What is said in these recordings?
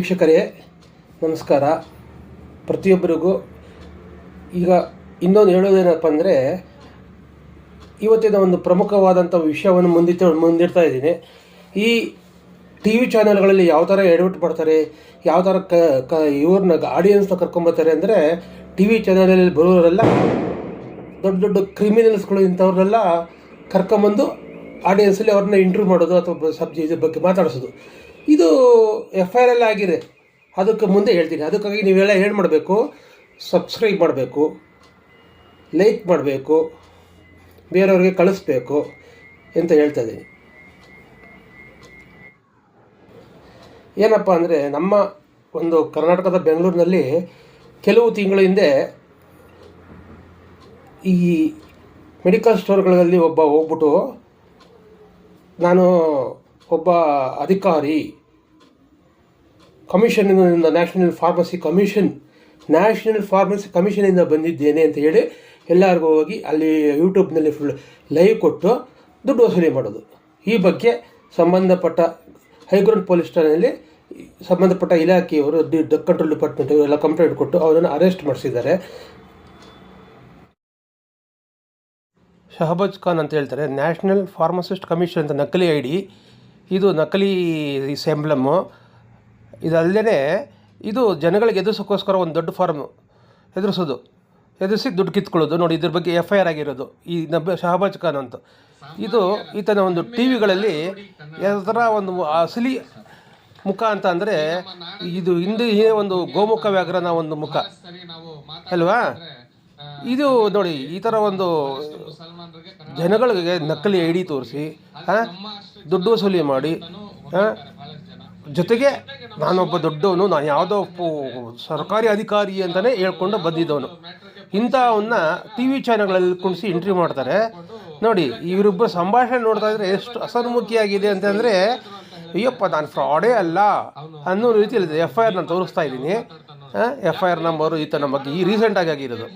ವೀಕ್ಷಕರೇ, ನಮಸ್ಕಾರ. ಪ್ರತಿಯೊಬ್ಬರಿಗೂ ಈಗ ಇನ್ನೊಂದು ಹೇಳೋದೇನಪ್ಪ ಅಂದರೆ, ಇವತ್ತಿನ ಒಂದು ಪ್ರಮುಖವಾದಂಥ ವಿಷಯವನ್ನು ಮುಂದಿಟ್ಟು ಮುಂದಿಡ್ತಾ ಇದ್ದೀನಿ. ಈ ಟಿ ವಿ ಚಾನೆಲ್ಗಳಲ್ಲಿ ಯಾವ ಥರ ಎಡವಟ್ಟು ಮಾಡ್ತಾರೆ ಯಾವ ಥರ ಕ ಕ, ಇವ್ರನ್ನ ಆಡಿಯನ್ಸ್ನ ಕರ್ಕೊಂಬರ್ತಾರೆ ಅಂದರೆ, ಟಿ ವಿ ಚಾನಲಲ್ಲಿ ಬರೋರೆಲ್ಲ ದೊಡ್ಡ ದೊಡ್ಡ ಕ್ರಿಮಿನಲ್ಸ್ಗಳು ಇಂಥವ್ರನ್ನೆಲ್ಲ ಕರ್ಕೊಂಬಂದು ಆಡಿಯನ್ಸಲ್ಲಿ ಅವ್ರನ್ನ ಇಂಟರ್ವ್ಯೂ ಮಾಡೋದು ಅಥವಾ ಸಬ್ಜಿ ಬಗ್ಗೆ ಮಾತಾಡಿಸೋದು. ಇದು ಎಫ್ ಐ ಆರ್ ಎಲ್ಲ ಆಗಿದೆ. ಅದಕ್ಕೆ ಮುಂದೆ ಹೇಳ್ತೀನಿ. ಅದಕ್ಕಾಗಿ ನೀವೆಲ್ಲ ಏನು ಮಾಡಬೇಕು? ಸಬ್ಸ್ಕ್ರೈಬ್ ಮಾಡಬೇಕು. ಲೈಕ್ ಮಾಡಬೇಕು. ಬೇರೆಯವ್ರಿಗೆ ಕಳಿಸ್ಬೇಕು ಅಂತ ಹೇಳ್ತಾ ಇದ್ದೀನಿ. ಏನಪ್ಪ ಅಂದರೆ ನಮ್ಮ ಒಂದು ಕರ್ನಾಟಕದ ಬೆಂಗಳೂರಿನಲ್ಲಿ ಕೆಲವು ತಿಂಗಳ ಹಿಂದೆ ಈ ಮೆಡಿಕಲ್ ಸ್ಟೋರ್ಗಳಲ್ಲಿ ಒಬ್ಬ ಹೋಗ್ಬಿಟ್ಟು ನಾನು ಒಬ್ಬ ಅಧಿಕಾರಿ, ಕಮಿಷನ್ನಿಂದ national pharmacy commission, national pharmacy ಕಮಿಷನಿಂದ ಬಂದಿದ್ದೇನೆ ಅಂತ ಹೇಳಿ ಎಲ್ಲರಿಗೂ ಹೋಗಿ ಅಲ್ಲಿ ಯೂಟ್ಯೂಬ್ನಲ್ಲಿ ಫುಲ್ ಲೈವ್ ಕೊಟ್ಟು ದುಡ್ಡು ವಸೂಲಿ ಮಾಡೋದು. ಈ ಬಗ್ಗೆ ಸಂಬಂಧಪಟ್ಟ ಹೈಗ್ರೌಂಡ್ ಪೊಲೀಸ್ ಠಾಣೆಯಲ್ಲಿ ಸಂಬಂಧಪಟ್ಟ ಇಲಾಖೆಯವರು ಕಂಟ್ರೋಲ್ ಡಿಪಾರ್ಟ್ಮೆಂಟ್ ಎಲ್ಲ ಕಂಪ್ಲೇಂಟ್ ಕೊಟ್ಟು ಅವರನ್ನು ಅರೆಸ್ಟ್ ಮಾಡಿಸಿದ್ದಾರೆ. ಶಹಬಾಜ್ ಖಾನ್ ಅಂತ ಹೇಳ್ತಾರೆ, ನ್ಯಾಷನಲ್ ಫಾರ್ಮಸಿಸ್ಟ್ ಕಮಿಷನ್ ಅಂತ ನಕಲಿ ಐ ಡಿ ಇದು ನಕಲಿ ಸೆಂಬ್ಲಮ್ಮು. ಇದಲ್ಲದೇ ಇದು ಜನಗಳಿಗೆ ಎದುರಿಸೋಕ್ಕೋಸ್ಕರ ಒಂದು ದೊಡ್ಡ ಫಾರ್ಮ್ ಎದುರಿಸೋದು. ಎದುರಿಸಿ ದುಡ್ಡು ಕಿತ್ಕೊಳ್ಳೋದು. ನೋಡಿ, ಇದ್ರ ಬಗ್ಗೆ ಎಫ್ ಐ ಆರ್ ಆಗಿರೋದು. ಈ ನಬ್ಬ ಶಹಬಾಜ್ ಖಾನ್ ಅಂತ. ಇದು ಈತನ ಒಂದು ಟಿ ವಿಗಳಲ್ಲಿ ಯಾವ ಒಂದು ಅಸಲಿ ಮುಖ ಅಂತ ಅಂದರೆ ಇದು ಹಿಂದೆ ಒಂದು ಗೋಮುಖ ವ್ಯಾಘ್ರನ ಒಂದು ಮುಖ. ಅಲ್ವಾ? ಇದು ನೋಡಿ, ಈ ಥರ ಒಂದು ಜನಗಳಿಗೆ ನಕಲಿ ಐ ಡಿ ತೋರಿಸಿ ದುಡ್ಡು ವಸೂಲಿ ಮಾಡಿ ಜೊತೆಗೆ ನಾನೊಬ್ಬ ದೊಡ್ಡವನು, ನಾನು ಯಾವುದೋ ಸರ್ಕಾರಿ ಅಧಿಕಾರಿ ಅಂತಲೇ ಹೇಳ್ಕೊಂಡು ಬಂದಿದ್ದವನು. ಇಂಥವನ್ನ ಟಿ ವಿ ಚಾನೆಲ್ಗಳಲ್ಲಿ ಕುಣಿಸಿ ಎಂಟ್ರಿ ಮಾಡ್ತಾರೆ. ನೋಡಿ ಇವರಿಬ್ಬರು ಸಂಭಾಷಣೆ ನೋಡ್ತಾ ಇದ್ರೆ ಎಷ್ಟು ಅಸನ್ಮುಖಿಯಾಗಿದೆ ಅಂತಂದರೆ ಅಯ್ಯಪ್ಪ, ನಾನು ಫ್ರಾಡೇ ಅಲ್ಲ ಅನ್ನೋ ರೀತಿಯಲ್ಲಿ ಎಫ್ ಐ ಆರ್ ನಾನು ತೋರಿಸ್ತಾ ಇದ್ದೀನಿ. ಎಫ್ ಐ ಆರ್ ನಂಬರು ಈತನ ಬಗ್ಗೆ ಈ ರೀಸೆಂಟಾಗಿ ಆಗಿರೋದು.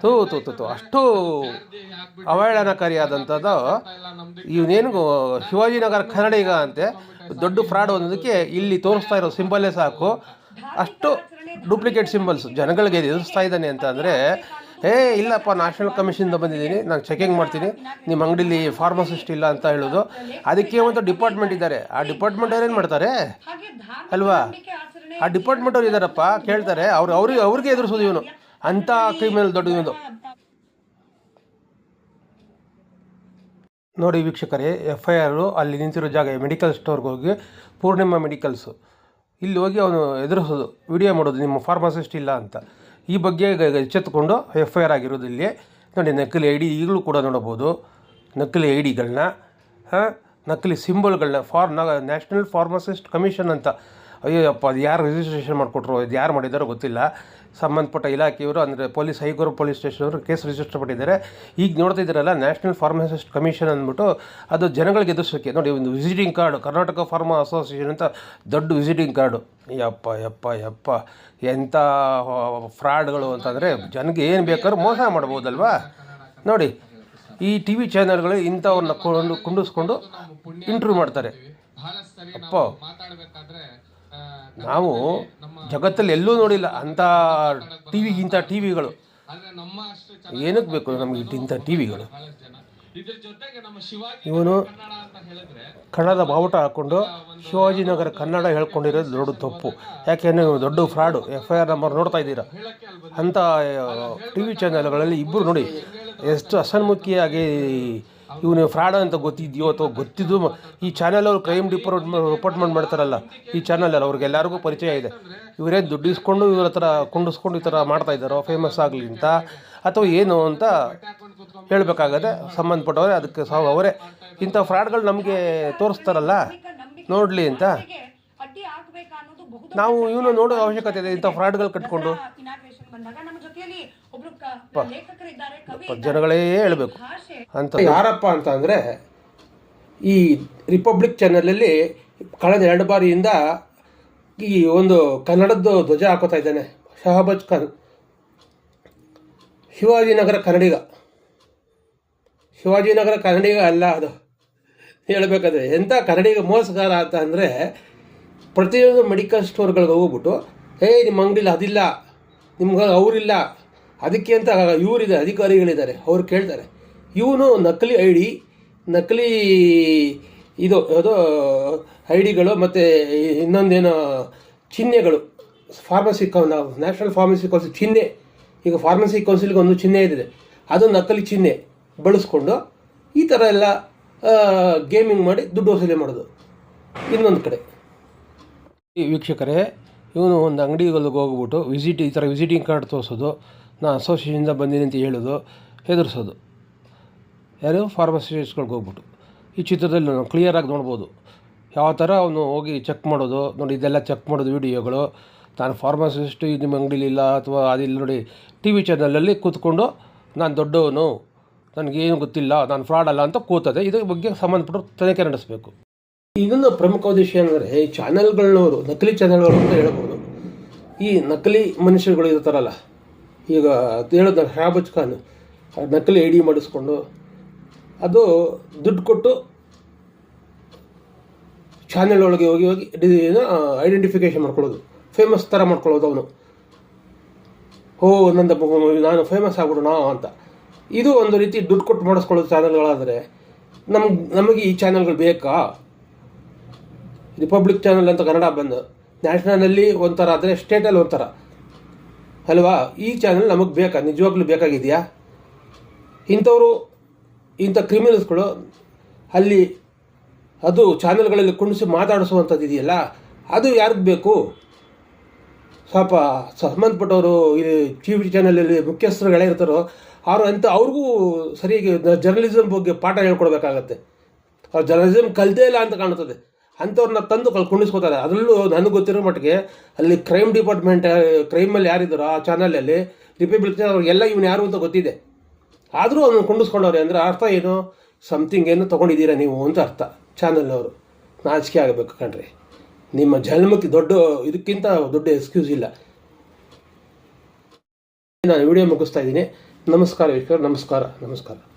ತೂ ತೂ ತೂ ತೂ ಅಷ್ಟು ಅವಹೇಳನಕಾರಿಯಾದಂಥದ್ದು ಇವನೇನು ಶಿವಾಜಿನಗರ ಕನ್ನಡಿಗ ಅಂತೆ. ದೊಡ್ಡ ಫ್ರಾಡ್ ಅನ್ನೋದಕ್ಕೆ ಇಲ್ಲಿ ತೋರಿಸ್ತಾ ಇರೋ ಸಿಂಬಲ್ಲೇ ಸಾಕು. ಅಷ್ಟು ಡೂಪ್ಲಿಕೇಟ್ ಸಿಂಬಲ್ಸ್ ಜನಗಳಿಗೆ ಎದುರಿಸ್ತಾ ಇದ್ದಾನೆ ಅಂತ ಅಂದರೆ ಏ ಇಲ್ಲಪ್ಪ ನ್ಯಾಷನಲ್ ಕಮಿಷನಿಂದ ಬಂದಿದ್ದೀನಿ ನಾನು ಚೆಕಿಂಗ್ ಮಾಡ್ತೀನಿ. ನಿಮ್ಮ ಅಂಗಡಿಲಿ ಫಾರ್ಮಸಿಸ್ಟ್ ಇಲ್ಲ ಅಂತ ಹೇಳೋದು. ಅದಕ್ಕೆ ಒಂದು ಡಿಪಾರ್ಟ್ಮೆಂಟ್ ಇದ್ದಾರೆ. ಆ ಡಿಪಾರ್ಟ್ಮೆಂಟ್ ಅವ್ರು ಏನು ಮಾಡ್ತಾರೆ? ಅಲ್ವಾ? ಆ ಡಿಪಾರ್ಟ್ಮೆಂಟ್ ಅವ್ರು ಇದ್ದಾರಪ್ಪ ಕೇಳ್ತಾರೆ. ಅವ್ರು ಅವ್ರಿಗೆ ಅವ್ರಿಗೆ ಎದುರಿಸೋದು ಇವನು. ಅಂಥ ಕ್ರಿಮಿನಲ್ ದೊಡ್ಡ ಇವನು ನೋಡಿ ವೀಕ್ಷಕರೇ ಎಫ್ ಐ ಆರು ಅಲ್ಲಿ ನಿಂತಿರೋ ಜಾಗ ಮೆಡಿಕಲ್ ಸ್ಟೋರ್ಗೆ ಹೋಗಿ, ಪೂರ್ಣಿಮಾ ಮೆಡಿಕಲ್ಸು ಇಲ್ಲಿ ಹೋಗಿ ಅವನು ಎದುರಿಸೋದು ವಿಡಿಯೋ ಮಾಡೋದು, ನಿಮ್ಮ ಫಾರ್ಮಸಿಸ್ಟ್ ಇಲ್ಲ ಅಂತ. ಈ ಬಗ್ಗೆ ಎಚ್ಚೆತ್ತುಕೊಂಡು ಎಫ್ ಐ ಆರ್ ಆಗಿರೋದು ಇಲ್ಲಿ. ನೋಡಿ, ನಕಲಿ ಐ ಡಿ ಈಗಲೂ ಕೂಡ ನೋಡಬಹುದು. ನಕಲಿ ಐ ಡಿಗಳನ್ನ ನಕಲಿ ಸಿಂಬಲ್ಗಳನ್ನ ಫಾರ್ ನ್ಯಾಷನಲ್ ಫಾರ್ಮಸಿಸ್ಟ್ ಕಮಿಷನ್ ಅಂತ. ಅಯ್ಯಪ್ಪ ಅದು ಯಾರು ರಿಜಿಸ್ಟ್ರೇಷನ್ ಮಾಡಿಕೊಟ್ರು, ಇದು ಯಾರು ಮಾಡಿದಾರೋ ಗೊತ್ತಿಲ್ಲ. ಸಂಬಂಧಪಟ್ಟ ಇಲಾಖೆಯವರು, ಅಂದರೆ ಪೊಲೀಸ್ ಹೈಕೋರ್ ಪೊಲೀಸ್ ಸ್ಟೇಷನ್ ಅವರು ಕೇಸ್ ರಿಜಿಸ್ಟರ್ ಮಾಡಿದ್ದಾರೆ. ಈಗ ನೋಡ್ತಾ ಇದ್ದೀರಲ್ಲ ನ್ಯಾಷನಲ್ ಫಾರ್ಮಸಿಸ್ಟ್ ಕಮಿಷನ್ ಅಂದ್ಬಿಟ್ಟು ಅದು ಜನಗಳಿಗೆ ಎದುರಿಸೋಕ್ಕೆ ನೋಡಿ, ಒಂದು visiting card Karnataka pharma association ಅಂತ ದೊಡ್ಡ ವಿಸಿಟಿಂಗ್ ಕಾರ್ಡು ಯಪ್ಪ ಯಪ್ಪ ಯಪ್ಪ. ಎಂಥ ಫ್ರಾಡ್ಗಳು ಅಂತಂದರೆ ಜನಕ್ಕೆ ಏನು ಬೇಕಾದ್ರೂ ಮೋಸ ಮಾಡ್ಬೋದಲ್ವಾ? ನೋಡಿ, ಈ ಟಿ ವಿ ಚಾನೆಲ್ಗಳು ಇಂಥವ್ರನ್ನ ಕೊಂಡು, ಕುಂಡಿಸ್ಕೊಂಡು ಇಂಟ್ರೂ ಮಾಡ್ತಾರೆ. ಅಪ್ಪ. ನಾವು ಜಗತ್ತಲ್ಲಿ ಎಲ್ಲೂ ನೋಡಿಲ್ಲ ಅಂಥ ಟಿ ವಿಗಿಂತ ಟಿ ವಿಗಳು ಏನಕ್ಕೆ ಬೇಕು ನಮಗೆ ಇಂಥ ಟಿ ವಿಗಳು ಇವನು ಕನ್ನಡದ ಬಾವುಟ ಹಾಕ್ಕೊಂಡು ಶಿವಾಜಿನಗರ ಕನ್ನಡ ಹೇಳ್ಕೊಂಡಿರೋದು ದೊಡ್ಡ ತಪ್ಪು. ಯಾಕೆಂದರೆ ಇವ್ನು ದೊಡ್ಡ fraud F I R number ನೋಡ್ತಾ ಇದ್ದೀರಾ? ಅಂಥ ಟಿ ವಿ ಚಾನೆಲ್ಗಳಲ್ಲಿ ಇಬ್ಬರು ನೋಡಿ ಎಷ್ಟು ಅಸನ್ಮುಖಿಯಾಗಿ ಇವನು ಫ್ರಾಡ್ ಅಂತ ಗೊತ್ತಿದೆಯೋ ಅಥವಾ ಗೊತ್ತಿದ್ದು ಈ ಚಾನಲ್ ಅವರು ಕ್ರೈಮ್ ಡಿಪಾರ್ಟ್ಮೆಂಟ್ ರಿಪೋರ್ಟ್ಮೆಂಟ್ ಮಾಡ್ತಾರಲ್ಲ ಈ ಚಾನಲ್ ಅವ್ರಿಗೆ ಎಲ್ಲರಿಗೂ ಪರಿಚಯ ಇದೆ. ಇವರೇನು ದುಡ್ಡು ಇಸ್ಕೊಂಡು ಇವ್ರ ಹತ್ರ ಕುಂಡಿಸ್ಕೊಂಡು ಈ ಥರ ಮಾಡ್ತಾ ಇದ್ದಾರೋ ಫೇಮಸ್ ಆಗಲಿ ಅಂತ ಅಥವಾ ಏನು ಅಂತ ಹೇಳಬೇಕಾಗತ್ತೆ ಸಂಬಂಧಪಟ್ಟವರೇ ಅದಕ್ಕೆ ಸಾವು ಅವರೇ. ಇಂಥ ಫ್ರಾಡ್ಗಳು ನಮಗೆ ತೋರಿಸ್ತಾರಲ್ಲ ನೋಡಲಿ ಅಂತ. ನಾವು ಇವನು ನೋಡೋ ಅವಶ್ಯಕತೆ ಇದೆ ಇಂಥ ಫ್ರಾಡ್ಗಳು ಕಟ್ಕೊಂಡು. ಬಂದಾಗ ನಮ್ಮ ಜೊತೆಯಲ್ಲಿ ಒಬ್ರು ಕ- ಲೇಖಕರಿದ್ದಾರೆ ಕವಿ ಜನಗಳೇ ಹೇಳಬೇಕು. ಅಂತ ಯಾರಪ್ಪ ಅಂತ ಅಂದರೆ ಈ ರಿಪಬ್ಲಿಕ್ ಚಾನಲಲ್ಲಿ ಕಳೆದ ಎರಡು ಬಾರಿಯಿಂದ ಈ ಒಂದು ಕನ್ನಡದ್ದು ಧ್ವಜ ಹಾಕೋತಾ ಇದ್ದಾನೆ ಶಹಬಾಜ್ ಖಾನ್. ಶಿವಾಜಿನಗರ ಕನ್ನಡಿಗ. ಶಿವಾಜಿನಗರ ಕನ್ನಡಿಗ ಅಲ್ಲ ಅದು. ಹೇಳಬೇಕಾದ್ರೆ ಎಂಥ ಕನ್ನಡಿಗ ಮೋಸಗಾರ ಅಂತ ಅಂದರೆ ಪ್ರತಿಯೊಂದು ಮೆಡಿಕಲ್ ಸ್ಟೋರ್ಗಳಿಗೆ ಹೋಗ್ಬಿಟ್ಟು ಏಯ್ ನಿಮ್ಮ ಅಂಗಡಿಲಿ ಅದಿಲ್ಲ. ನಿಮ್ಗೆ ಅವರಿಲ್ಲ. ಅದಕ್ಕೆ ಅಂತ ಇವರಿದೆ ಅಧಿಕಾರಿಗಳಿದ್ದಾರೆ, ಅವ್ರು ಕೇಳ್ತಾರೆ. ಇವನು ನಕಲಿ ಐ ಡಿ ನಕಲಿ ಇದು ಯಾವುದೋ ಐ ಡಿಗಳು ಮತ್ತು ಇನ್ನೊಂದೇನೋ ಚಿಹ್ನೆಗಳು. ಫಾರ್ಮಸಿ ಕೌ ನ್ಯಾಷನಲ್ ಫಾರ್ಮಸಿ ಕೌನ್ಸಿಲ್ ಚಿಹ್ನೆ. ಈಗ ಫಾರ್ಮಸಿ ಕೌನ್ಸಿಲ್ಗೆ ಒಂದು ಚಿಹ್ನೆ ಇದೆ ಅದು ನಕಲಿ ಚಿಹ್ನೆ. ಬಳಸ್ಕೊಂಡು ಈ ಥರ ಎಲ್ಲ ಗೇಮಿಂಗ್ ಮಾಡಿ ದುಡ್ಡು ವಸೂಲಿ ಮಾಡೋದು. ಇನ್ನೊಂದು ಕಡೆ. ವೀಕ್ಷಕರೇ ಇವನು ಒಂದು ಅಂಗಡಿಗಳಿಗೆ ಹೋಗ್ಬಿಟ್ಟು ವಿಸಿಟ್ ಈ ಥರ ವಿಸಿಟಿಂಗ್ ಕಾರ್ಡ್ ತೋರಿಸೋದು ನಾನು ಅಸೋಸಿಯೇಷನಿಂದ ಬಂದೀನಿ ಅಂತ ಹೇಳೋದು, ಹೆದರ್ಸೋದು. ಯಾರು ಫಾರ್ಮಸಿಸ್ಟ್ಗಳಿಗೆ ಹೋಗ್ಬಿಟ್ಟು. ಈ ಚಿತ್ರದಲ್ಲಿ ನಾವು ಕ್ಲಿಯರಾಗಿ ನೋಡ್ಬೋದು. ಯಾವ ಥರ ಅವನು ಹೋಗಿ ಚೆಕ್ ಮಾಡೋದು, ನೋಡಿ ಇದೆಲ್ಲ ಚೆಕ್ ಮಾಡೋದು ವೀಡಿಯೋಗಳು ನಾನು ಫಾರ್ಮಸಿಸ್ಟು ಇದು ನಿಮ್ಮ ಅಂಗಡಿಲಿಲ್ಲ ಅಥವಾ ಅದಿಲ್ಲ ನೋಡಿ ಟಿ ವಿ ಚಾನಲಲ್ಲಿ ಕೂತ್ಕೊಂಡು ನಾನು ದೊಡ್ಡವನು, ನನಗೇನು ಗೊತ್ತಿಲ್ಲ, ನಾನು ಫ್ರಾಡ್ ಅಲ್ಲ ಅಂತ ಕೂತದೆ. ಇದ್ರ ಬಗ್ಗೆ ಸಂಬಂಧಪಟ್ಟು ತನಿಖೆ ನಡೆಸಬೇಕು. ಇನ್ನೊಂದು ಪ್ರಮುಖ ಉದ್ದೇಶ ಏನಂದರೆ, ಈ ಚಾನೆಲ್ಗಳನ್ನವರು ನಕಲಿ ಚಾನೆಲ್ಗಳು ಅಂತ ಹೇಳ್ಬೋದು. ಈ ನಕಲಿ ಮನುಷ್ಯರುಗಳು ಇರ್ತಾರಲ್ಲ, ಈಗ ಹೇಳಿದ ಹ್ಯಾಬಜ್ ಖಾನ್ ನಕಲಿ ಐ ಡಿ ಮಾಡಿಸ್ಕೊಂಡು ಅದು ದುಡ್ಡು ಕೊಟ್ಟು ಚಾನೆಲ್ ಒಳಗೆ ಹೋಗಿ ಹೋಗಿ ಐಡೆಂಟಿಫಿಕೇಶನ್ ಮಾಡ್ಕೊಳ್ಳೋದು. ಫೇಮಸ್ ಥರ ಮಾಡ್ಕೊಳ್ಳೋದು ಅವನು. ಓ ನಂದ ನಾನು ಫೇಮಸ್ ಆಗ್ಬಿಡೋಣ ಅಂತ. ಇದು ಒಂದು ರೀತಿ ದುಡ್ಡು ಕೊಟ್ಟು ಮಾಡಿಸ್ಕೊಳ್ಳೋದು ಚಾನೆಲ್ಗಳಾದರೆ, ನಮ್ಗೆ, ನಮಗೆ ಈ ಚಾನೆಲ್ಗಳು ಬೇಕಾ? ರಿಪಬ್ಲಿಕ್ ಚಾನಲ್ ಅಂತ ಕನ್ನಡ ಬಂದು ನ್ಯಾಷನಲಲ್ಲಿ ಒಂಥರ ಆದರೆ ಸ್ಟೇಟಲ್ಲಿ ಒಂಥರ. ಅಲ್ವಾ? ಈ ಚಾನಲ್ ನಮಗೆ ಬೇಕಾ? ನಿಜವಾಗ್ಲೂ ಬೇಕಾಗಿದೆಯಾ? ಇಂಥವರು, ಇಂಥ ಕ್ರಿಮಿನಲ್ಸ್ಗಳು ಅಲ್ಲಿ ಅದು ಚಾನಲ್ಗಳಲ್ಲಿ ಕುಣಿಸಿ ಮಾತಾಡಿಸುವಂಥದ್ದು ಇದೆಯಲ್ಲ, ಅದು ಯಾರಿಗೆ ಬೇಕು? ಸ್ವಲ್ಪ ಸಂಬಂಧಪಟ್ಟವರು ಟಿ ವಿ ಚಾನಲಲ್ಲಿ ಮುಖ್ಯಸ್ಥರುಗಳೇ ಇರ್ತಾರೋ, ಅವರು ಅಂತ ಅವ್ರಿಗೂ ಸರಿಯಾಗಿ ಜರ್ನಲಿಸಮ್ ಬಗ್ಗೆ ಪಾಠ ಹೇಳ್ಕೊಡ್ಬೇಕಾಗತ್ತೆ. ಅವ್ರು ಜರ್ನಲಿಸಮ್ ಕಲಿತೇ ಇಲ್ಲ ಅಂತ ಕಾಣ್ತದೆ ಅಂಥವ್ರನ್ನ ತಂದು ಕಲ್ ಕುಣಿಸ್ಕೋತಾರೆ ಅದರಲ್ಲೂ ನನಗೆ ಗೊತ್ತಿರೋ ಮಟ್ಟಿಗೆ ಅಲ್ಲಿ ಕ್ರೈಮ್ ಡಿಪಾರ್ಟ್ಮೆಂಟ್ ಕ್ರೈಮಲ್ಲಿ ಯಾರಿದ್ದಾರೋ ಆ ಚಾನಲಲ್ಲಿ ರಿಪಬ್ಲಿಕ್ ಅವ್ರಿಗೆಲ್ಲ ಇವನು ಯಾರು ಅಂತ ಗೊತ್ತಿದೆ. ಆದರೂ ಅವನು ಕುಂಡಿಸ್ಕೊಂಡವ್ರೆ ಅಂದರೆ ಅರ್ಥ ಏನು? ಸಮಥಿಂಗ್ ಏನು ತೊಗೊಂಡಿದ್ದೀರಾ ನೀವು ಅಂತ ಅರ್ಥ. ಚಾನಲ್ನವರು ನಾಚಿಕೆ ಆಗಬೇಕು ಕಣ್ರಿ. ನಿಮ್ಮ ಜನ್ಮಕ್ಕೆ ದೊಡ್ಡ ಇದಕ್ಕಿಂತ ದೊಡ್ಡ ಎಕ್ಸ್ಕ್ಯೂಸ್ ಇಲ್ಲ. ನಾನು ವಿಡಿಯೋ ಮುಗಿಸ್ತಾ ಇದ್ದೀನಿ. ನಮಸ್ಕಾರ ವೀಕ್ಷಕರು, ನಮಸ್ಕಾರ ನಮಸ್ಕಾರ.